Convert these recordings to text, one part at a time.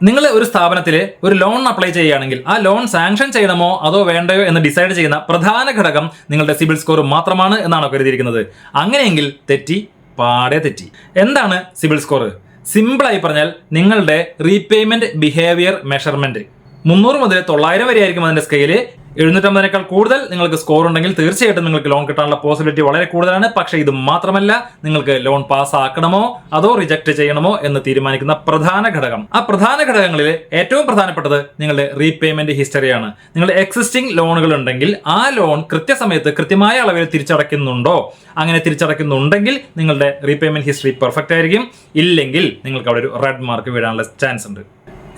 നിങ്ങൾ ഒരു സ്ഥാപനത്തിൽ ഒരു ലോൺ അപ്ലൈ ചെയ്യുകയാണെങ്കിൽ ആ ലോൺ സാങ്ഷൻ ചെയ്യണമോ അതോ വേണ്ടയോ എന്ന് ഡിസൈഡ് ചെയ്യുന്ന പ്രധാന ഘടകം നിങ്ങളുടെ സിബിൽ സ്കോർ മാത്രമാണ് എന്നാണ് കരുതിയിരിക്കുന്നത്. അങ്ങനെയെങ്കിൽ തെറ്റി പാടെ തെറ്റി. എന്താണ് സിബിൽ സ്കോർ? സിമ്പിളായി പറഞ്ഞാൽ നിങ്ങളുടെ റീപേയ്മെന്റ് ബിഹേവിയർ മെഷർമെന്റ് മുന്നൂറ് മുതൽ തൊള്ളായിരം വരെ ആയിരിക്കും അതിന്റെ സ്കെയിൽ എഴുന്നൂറ്റമ്പതിനേക്കാൾ കൂടുതൽ നിങ്ങൾക്ക് സ്കോർ ഉണ്ടെങ്കിൽ തീർച്ചയായിട്ടും നിങ്ങൾക്ക് ലോൺ കിട്ടാനുള്ള പോസിബിലിറ്റി വളരെ കൂടുതലാണ്. പക്ഷേ ഇത് മാത്രമല്ല നിങ്ങൾക്ക് ലോൺ പാസ് ആക്കണമോ അതോ റിജക്ട് ചെയ്യണമോ എന്ന് തീരുമാനിക്കുന്ന പ്രധാന ഘടകം. ആ പ്രധാന ഘടകങ്ങളിൽ ഏറ്റവും പ്രധാനപ്പെട്ടത് നിങ്ങളുടെ റീപേയ്മെന്റ് ഹിസ്റ്ററിയാണ് നിങ്ങളുടെ എക്സിസ്റ്റിംഗ് ലോണുകൾ ഉണ്ടെങ്കിൽ ആ ലോൺ കൃത്യസമയത്ത് കൃത്യമായ അളവിൽ തിരിച്ചടയ്ക്കുന്നുണ്ടോ? അങ്ങനെ തിരിച്ചടയ്ക്കുന്നുണ്ടെങ്കിൽ നിങ്ങളുടെ റീപേയ്മെന്റ് ഹിസ്റ്ററി പെർഫെക്റ്റ് ആയിരിക്കും. ഇല്ലെങ്കിൽ നിങ്ങൾക്ക് അവിടെ ഒരു റെഡ് മാർക്ക് വീഴാനുള്ള ചാൻസ് ഉണ്ട്.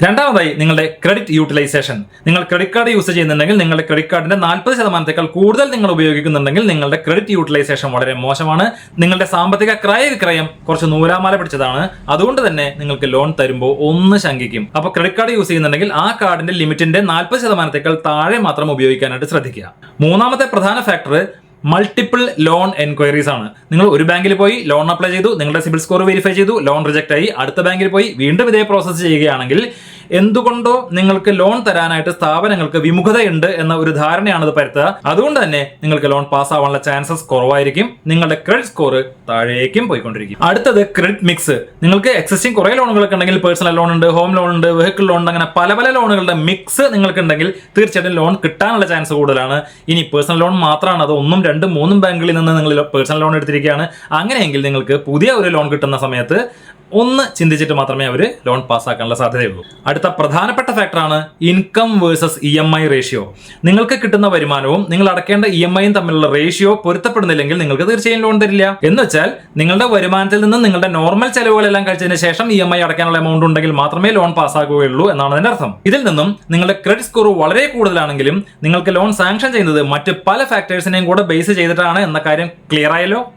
രണ്ടാമതായി നിങ്ങളുടെ ക്രെഡിറ്റ് യൂട്ടിലൈസേഷൻ നിങ്ങൾ ക്രെഡിറ്റ് കാർഡ് യൂസ് ചെയ്യുന്നുണ്ടെങ്കിൽ നിങ്ങളുടെ ക്രെഡിറ്റ് കാർഡിന്റെ നാൽപ്പത് ശതമാനത്തേക്കാൾ കൂടുതൽ നിങ്ങൾ ഉപയോഗിക്കുന്നുണ്ടെങ്കിൽ നിങ്ങളുടെ ക്രെഡിറ്റ് യൂട്ടിലൈസേഷൻ വളരെ മോശമാണ്. നിങ്ങളുടെ സാമ്പത്തിക ക്രയ വിക്രയം കുറച്ച് നൂലാമാല പിടിച്ചതാണ്. അതുകൊണ്ട് തന്നെ നിങ്ങൾക്ക് ലോൺ തരുമ്പോൾ ഒന്ന് ശങ്കിക്കും. അപ്പോൾ ക്രെഡിറ്റ് കാർഡ് യൂസ് ചെയ്യുന്നുണ്ടെങ്കിൽ ആ കാർഡിന്റെ ലിമിറ്റിന്റെ നാൽപ്പത് ശതമാനത്തേക്കാൾ താഴെ മാത്രം ഉപയോഗിക്കാനായിട്ട് ശ്രദ്ധിക്കുക. മൂന്നാമത്തെ പ്രധാന ഫാക്ടർ മൾട്ടിപ്പിൾ ലോൺ എൻക്വയറീസ് ആണ്. നിങ്ങൾ ഒരു ബാങ്കിൽ പോയി ലോൺ അപ്ലൈ ചെയ്തു നിങ്ങളുടെ സിബിൽ സ്കോർ വെരിഫൈ ചെയ്തു ലോൺ റിജക്ട് ആയി. അടുത്ത ബാങ്കിൽ പോയി വീണ്ടും ഇതേ പ്രോസസ്സ് ചെയ്യുകയാണെങ്കിൽ എന്തുകൊണ്ടോ നിങ്ങൾക്ക് ലോൺ തരാനായിട്ട് സ്ഥാപനങ്ങൾക്ക് വിമുഖതയുണ്ട് എന്ന ഒരു ധാരണയാണ് ഇത് പരുത്തുക. അതുകൊണ്ട് തന്നെ നിങ്ങൾക്ക് ലോൺ പാസ് ആവാനുള്ള ചാൻസസ് കുറവായിരിക്കും. നിങ്ങളുടെ ക്രെഡിറ്റ് സ്കോർ താഴേക്കും പോയിക്കൊണ്ടിരിക്കും. അടുത്തത് ക്രെഡിറ്റ് മിക്സ് നിങ്ങൾക്ക് എക്സിസ്റ്റിംഗ് കുറെ ലോണുകളൊക്കെ ഉണ്ടെങ്കിൽ പേഴ്സണൽ ലോൺ ഉണ്ട് ഹോം ലോൺ ഉണ്ട് വെഹിക്കിൾ ലോൺ ഉണ്ട് അങ്ങനെ പല പല ലോണുകളുടെ മിക്സ് നിങ്ങൾക്ക് ഉണ്ടെങ്കിൽ തീർച്ചയായിട്ടും ലോൺ കിട്ടാനുള്ള ചാൻസ് കൂടുതലാണ്. ഇനി പേഴ്സണൽ ലോൺ മാത്രമാണ്. അത് ഒന്നും രണ്ടും മൂന്നും ബാങ്കുകളിൽ നിന്ന് നിങ്ങൾ പേഴ്സണൽ ലോൺ എടുത്തിരിക്കുകയാണ്. അങ്ങനെയെങ്കിൽ നിങ്ങൾക്ക് പുതിയ ഒരു ലോൺ കിട്ടുന്ന സമയത്ത് ഒന്ന് ചിന്തിച്ചിട്ട് മാത്രമേ അവർ ലോൺ പാസ്സാക്കാനുള്ള സാധ്യതയുള്ളൂ. അടുത്ത പ്രധാനപ്പെട്ട ഫാക്ടറാണ് income versus E M I ratio നിങ്ങൾക്ക് കിട്ടുന്ന വരുമാനവും നിങ്ങൾ അടക്കേണ്ട ഇ എം ഐയും തമ്മിലുള്ള റേഷ്യോ പൊരുത്തപ്പെടുന്നില്ലെങ്കിൽ നിങ്ങൾക്ക് തീർച്ചയായും ലോൺ തരില്ല. എന്ന് വെച്ചാൽ നിങ്ങളുടെ വരുമാനത്തിൽ നിന്ന് നിങ്ങളുടെ നോർമൽ ചെലവുകളെല്ലാം കഴിച്ചതിന് ശേഷം ഇ എം ഐ അടക്കാനുള്ള എമൗണ്ട് ഉണ്ടെങ്കിൽ മാത്രമേ ലോൺ പാസ്സാകുകയുള്ളൂ എന്നാണ് അതിന്റെ അർത്ഥം. ഇതിൽ നിന്നും നിങ്ങളുടെ ക്രെഡിറ്റ് സ്കോർ വളരെ കൂടുതലാണെങ്കിലും നിങ്ങൾക്ക് ലോൺ സാങ്ഷൻ ചെയ്യുന്നത് മറ്റ് പല ഫാക്ടേഴ്സിനെയും കൂടെ ബേസ് ചെയ്തിട്ടാണ് എന്ന കാര്യം ക്ലിയർ ആയല്ലോ?